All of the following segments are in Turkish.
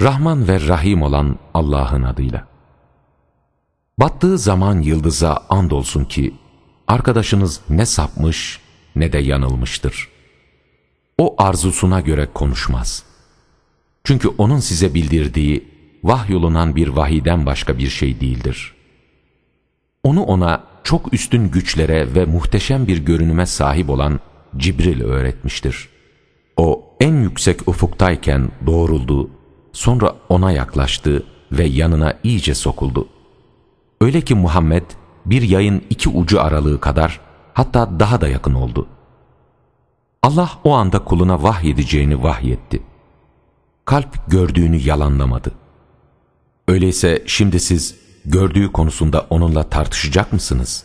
Rahman ve Rahim olan Allah'ın adıyla. Battığı zaman yıldıza andolsun ki, arkadaşınız ne sapmış ne de yanılmıştır. O arzusuna göre konuşmaz. Çünkü onun size bildirdiği, vahyolunan bir vahiden başka bir şey değildir. Onu ona çok üstün güçlere ve muhteşem bir görünüme sahip olan Cibril öğretmiştir. O en yüksek ufuktayken doğruldu, sonra ona yaklaştı ve yanına iyice sokuldu. Öyle ki Muhammed bir yayın iki ucu aralığı kadar hatta daha da yakın oldu. Allah o anda kuluna vahyedeceğini vahyetti. Kalp gördüğünü yalanlamadı. Öyleyse şimdi siz gördüğü konusunda onunla tartışacak mısınız?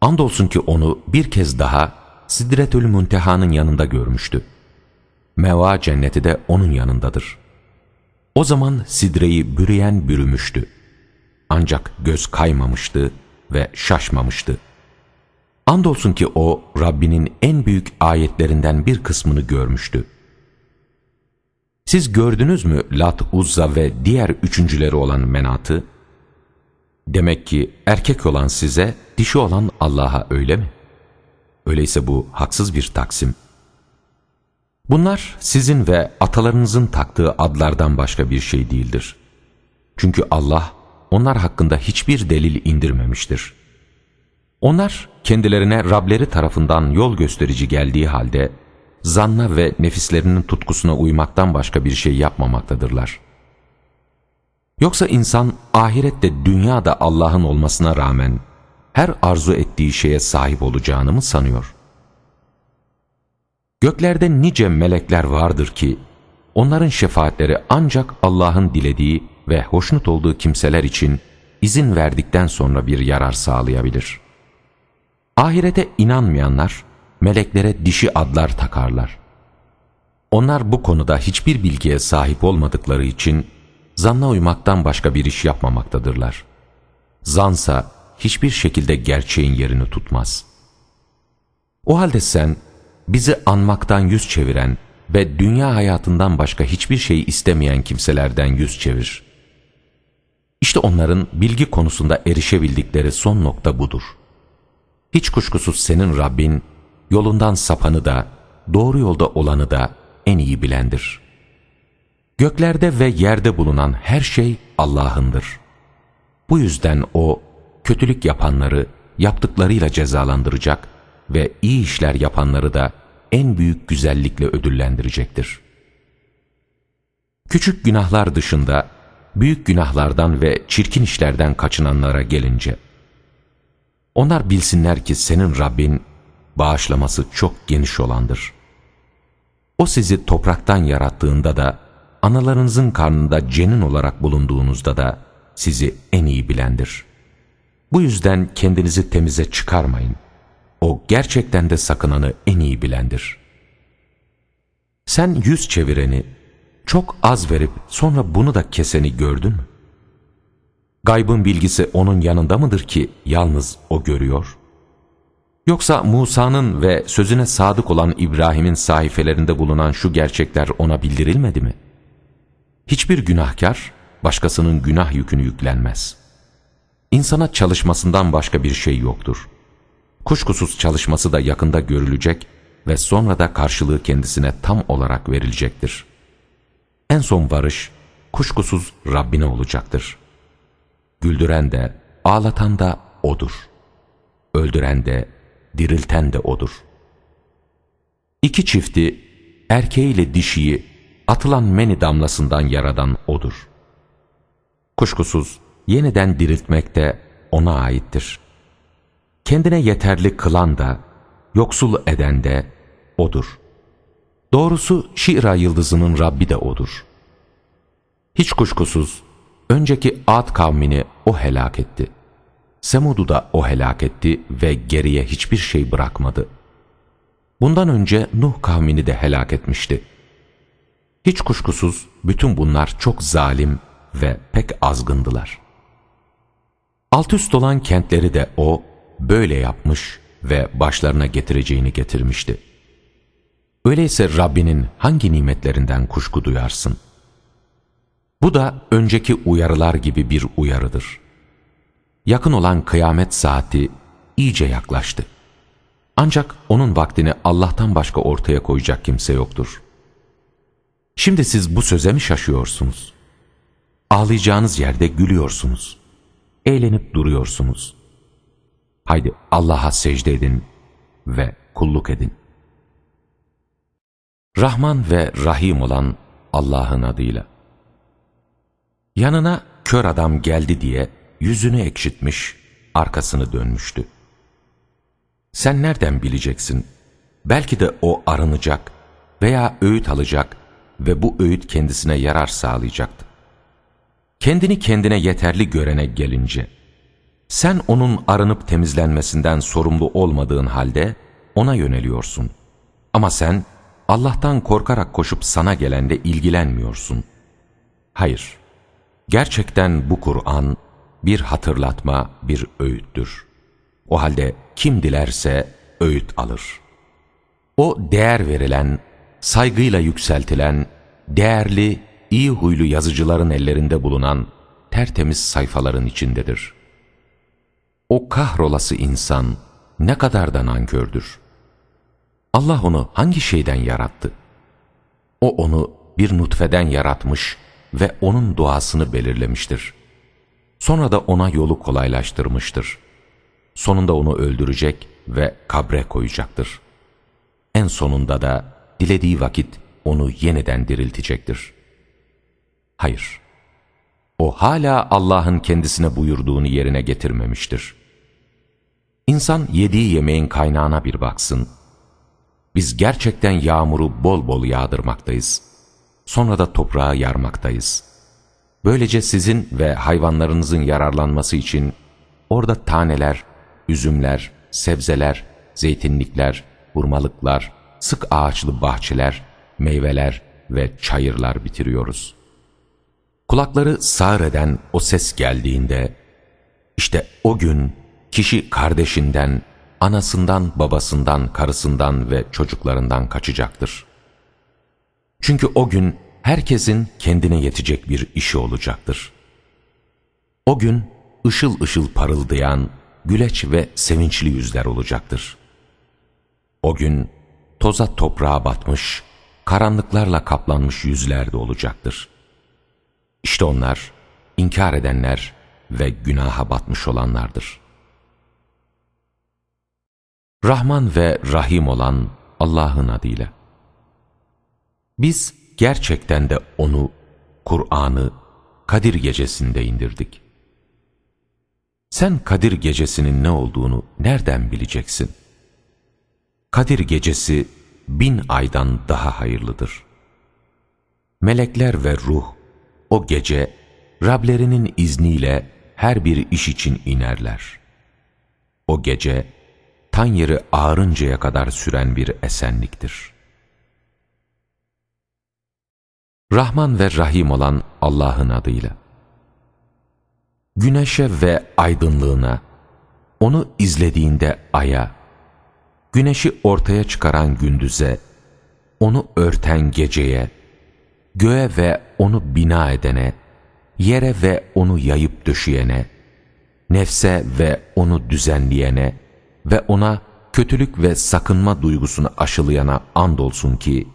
Andolsun ki onu bir kez daha Sidretül Münteha'nın yanında görmüştü. Meva cenneti de onun yanındadır. O zaman sidreyi bürüyen bürümüştü. Ancak göz kaymamıştı ve şaşmamıştı. Andolsun ki o Rabbinin en büyük ayetlerinden bir kısmını görmüştü. Siz gördünüz mü Lat, Uzza ve diğer üçüncüleri olan Menat'ı? Demek ki erkek olan size, dişi olan Allah'a öyle mi? Öyleyse bu haksız bir taksim. Bunlar sizin ve atalarınızın taktığı adlardan başka bir şey değildir. Çünkü Allah onlar hakkında hiçbir delil indirmemiştir. Onlar kendilerine Rableri tarafından yol gösterici geldiği halde zanna ve nefislerinin tutkusuna uymaktan başka bir şey yapmamaktadırlar. Yoksa insan ahirette dünyada Allah'ın olmasına rağmen her arzu ettiği şeye sahip olacağını mı sanıyor? Göklerde nice melekler vardır ki, onların şefaatleri ancak Allah'ın dilediği ve hoşnut olduğu kimseler için izin verdikten sonra bir yarar sağlayabilir. Ahirete inanmayanlar, meleklere dişi adlar takarlar. Onlar bu konuda hiçbir bilgiye sahip olmadıkları için, zanna uymaktan başka bir iş yapmamaktadırlar. Zansa hiçbir şekilde gerçeğin yerini tutmaz. O halde sen, bizi anmaktan yüz çeviren ve dünya hayatından başka hiçbir şey istemeyen kimselerden yüz çevir. İşte onların bilgi konusunda erişebildikleri son nokta budur. Hiç kuşkusuz senin Rabbin, yolundan sapanı da, doğru yolda olanı da en iyi bilendir. Göklerde ve yerde bulunan her şey Allah'ındır. Bu yüzden O, kötülük yapanları yaptıklarıyla cezalandıracak ve iyi işler yapanları da en büyük güzellikle ödüllendirecektir. Küçük günahlar dışında büyük günahlardan ve çirkin işlerden kaçınanlara gelince, onlar bilsinler ki senin Rabbin bağışlaması çok geniş olandır. O sizi topraktan yarattığında da, analarınızın karnında cenin olarak bulunduğunuzda da sizi en iyi bilendir. Bu yüzden kendinizi temize çıkarmayın. O gerçekten de sakınanı en iyi bilendir. Sen yüz çevireni, çok az verip sonra bunu da keseni gördün mü? Gaybın bilgisi onun yanında mıdır ki yalnız o görüyor? Yoksa Musa'nın ve sözüne sadık olan İbrahim'in sahifelerinde bulunan şu gerçekler ona bildirilmedi mi? Hiçbir günahkar başkasının günah yükünü yüklenmez. İnsana çalışmasından başka bir şey yoktur. Kuşkusuz çalışması da yakında görülecek ve sonra da karşılığı kendisine tam olarak verilecektir. En son varış kuşkusuz Rabbine olacaktır. Güldüren de, ağlatan da O'dur. Öldüren de, dirilten de O'dur. İki çifti, erkeğiyle dişiyi, atılan meni damlasından yaradan O'dur. Kuşkusuz yeniden diriltmek de O'na aittir. Kendine yeterli kılan da, yoksul eden de O'dur. Doğrusu Şira yıldızının Rabbi de O'dur. Hiç kuşkusuz önceki Ad kavmini O helak etti. Semud'u da O helak etti ve geriye hiçbir şey bırakmadı. Bundan önce Nuh kavmini de helak etmişti. Hiç kuşkusuz bütün bunlar çok zalim ve pek azgındılar. Alt üst olan kentleri de O böyle yapmış ve başlarına getireceğini getirmişti. Öyleyse Rabbinin hangi nimetlerinden kuşku duyarsın? Bu da önceki uyarılar gibi bir uyarıdır. Yakın olan kıyamet saati iyice yaklaştı. Ancak onun vaktini Allah'tan başka ortaya koyacak kimse yoktur. Şimdi siz bu söze mi şaşıyorsunuz? Ağlayacağınız yerde gülüyorsunuz. Eğlenip duruyorsunuz. Haydi Allah'a secde edin ve kulluk edin. Rahman ve Rahim olan Allah'ın adıyla. Yanına kör adam geldi diye yüzünü ekşitmiş, arkasını dönmüştü. Sen nereden bileceksin? Belki de o arınacak veya öğüt alacak ve bu öğüt kendisine yarar sağlayacaktı. Kendini kendine yeterli görene gelince, sen onun arınıp temizlenmesinden sorumlu olmadığın halde ona yöneliyorsun. Ama sen Allah'tan korkarak koşup sana gelenle ilgilenmiyorsun. Hayır, gerçekten bu Kur'an bir hatırlatma, bir öğüttür. O halde kim dilerse öğüt alır. O değer verilen, saygıyla yükseltilen, değerli, iyi huylu yazıcıların ellerinde bulunan tertemiz sayfaların içindedir. O kahrolası insan ne kadar da nankördür. Allah onu hangi şeyden yarattı? O onu bir nutfeden yaratmış ve onun duasını belirlemiştir. Sonra da ona yolu kolaylaştırmıştır. Sonunda onu öldürecek ve kabre koyacaktır. En sonunda da dilediği vakit onu yeniden diriltecektir. Hayır, o hala Allah'ın kendisine buyurduğunu yerine getirmemiştir. İnsan yediği yemeğin kaynağına bir baksın. Biz gerçekten yağmuru bol bol yağdırmaktayız. Sonra da toprağı yarmaktayız. Böylece sizin ve hayvanlarınızın yararlanması için orada taneler, üzümler, sebzeler, zeytinlikler, hurmalıklar, sık ağaçlı bahçeler, meyveler ve çayırlar bitiriyoruz. Kulakları sağır eden o ses geldiğinde, işte o gün kişi kardeşinden, anasından, babasından, karısından ve çocuklarından kaçacaktır. Çünkü o gün herkesin kendine yetecek bir işi olacaktır. O gün ışıl ışıl parıldayan, güleç ve sevinçli yüzler olacaktır. O gün toza toprağa batmış, karanlıklarla kaplanmış yüzler de olacaktır. İşte onlar, inkar edenler ve günaha batmış olanlardır. Rahman ve Rahim olan Allah'ın adıyla. Biz gerçekten de onu, Kur'an'ı Kadir gecesinde indirdik. Sen Kadir gecesinin ne olduğunu nereden bileceksin? Kadir gecesi bin aydan daha hayırlıdır. Melekler ve ruh o gece Rablerinin izniyle her bir iş için inerler. O gece tan yeri ağarıncaya kadar süren bir esenliktir. Rahman ve Rahim olan Allah'ın adıyla. Güneşe ve aydınlığına, onu izlediğinde aya, güneşi ortaya çıkaran gündüze, onu örten geceye, göğe ve onu bina edene, yere ve onu yayıp döşeyene, nefse ve onu düzenleyene ve ona kötülük ve sakınma duygusunu aşılayana andolsun ki,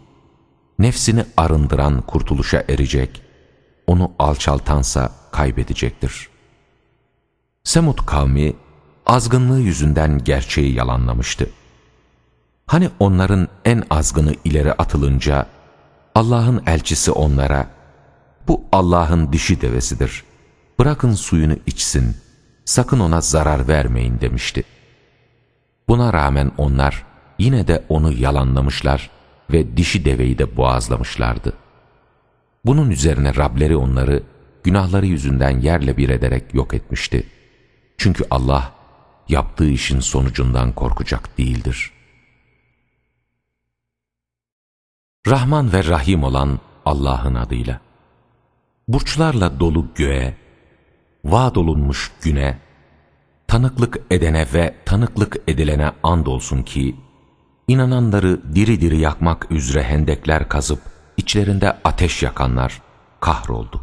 nefsini arındıran kurtuluşa erecek, onu alçaltansa kaybedecektir. Semud kavmi, azgınlığı yüzünden gerçeği yalanlamıştı. Hani onların en azgını ileri atılınca, Allah'ın elçisi onlara, bu Allah'ın dişi devesidir, bırakın suyunu içsin, sakın ona zarar vermeyin demişti. Buna rağmen onlar yine de onu yalanlamışlar ve dişi deveyi de boğazlamışlardı. Bunun üzerine Rableri onları günahları yüzünden yerle bir ederek yok etmişti. Çünkü Allah yaptığı işin sonucundan korkacak değildir. Rahman ve Rahim olan Allah'ın adıyla. Burçlarla dolu göğe, vaad olunmuş güne, tanıklık edene ve tanıklık edilene andolsun ki, İnananları diri diri yakmak üzere hendekler kazıp içlerinde ateş yakanlar kahroldu.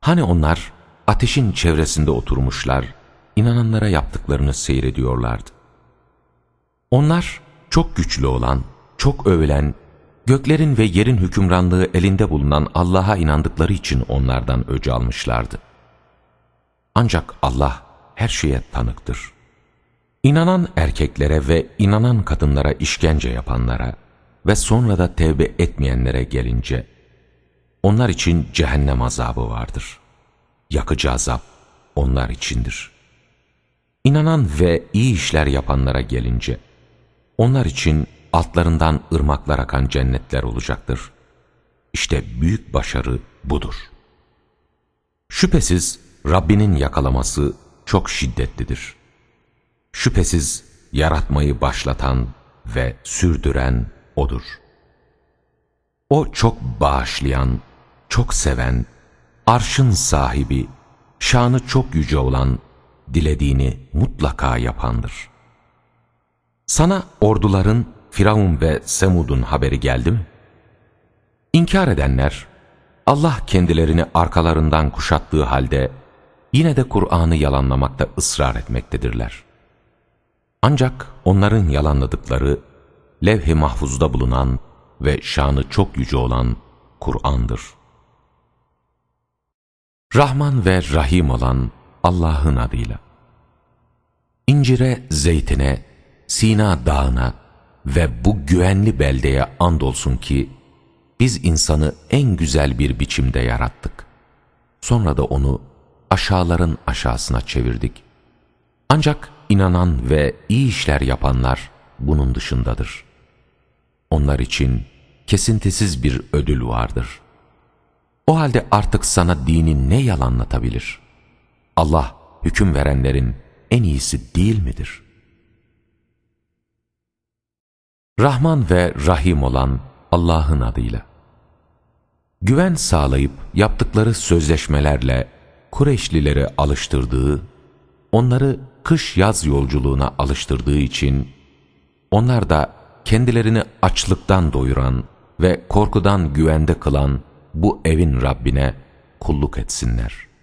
Hani onlar ateşin çevresinde oturmuşlar, inananlara yaptıklarını seyrediyorlardı. Onlar çok güçlü olan, çok övülen, göklerin ve yerin hükümranlığı elinde bulunan Allah'a inandıkları için onlardan öcü almışlardı. Ancak Allah her şeye tanıktır. İnanan erkeklere ve inanan kadınlara işkence yapanlara ve sonra da tevbe etmeyenlere gelince, onlar için cehennem azabı vardır. Yakıcı azap onlar içindir. İnanan ve iyi işler yapanlara gelince, onlar için altlarından ırmaklar akan cennetler olacaktır. İşte büyük başarı budur. Şüphesiz Rabbinin yakalaması çok şiddetlidir. Şüphesiz yaratmayı başlatan ve sürdüren O'dur. O çok bağışlayan, çok seven, arşın sahibi, şanı çok yüce olan, dilediğini mutlaka yapandır. Sana orduların Firavun ve Semud'un haberi geldi mi? İnkar edenler, Allah kendilerini arkalarından kuşattığı halde, yine de Kur'an'ı yalanlamakta ısrar etmektedirler. Ancak onların yalanladıkları, levh-i mahfuzda bulunan ve şanı çok yüce olan Kur'an'dır. Rahman ve Rahim olan Allah'ın adıyla. İncire, zeytine, Sina dağına ve bu güvenli beldeye andolsun ki, biz insanı en güzel bir biçimde yarattık. Sonra da onu aşağıların aşağısına çevirdik. Ancak inanan ve iyi işler yapanlar bunun dışındadır. Onlar için kesintisiz bir ödül vardır. O halde artık sana dini ne yalanlatabilir? Allah hüküm verenlerin en iyisi değil midir? Rahman ve Rahim olan Allah'ın adıyla. Güven sağlayıp yaptıkları sözleşmelerle Kureyşlileri alıştırdığı, onları kış-yaz yolculuğuna alıştırdığı için, onlar da kendilerini açlıktan doyuran ve korkudan güvende kılan bu evin Rabbine kulluk etsinler.''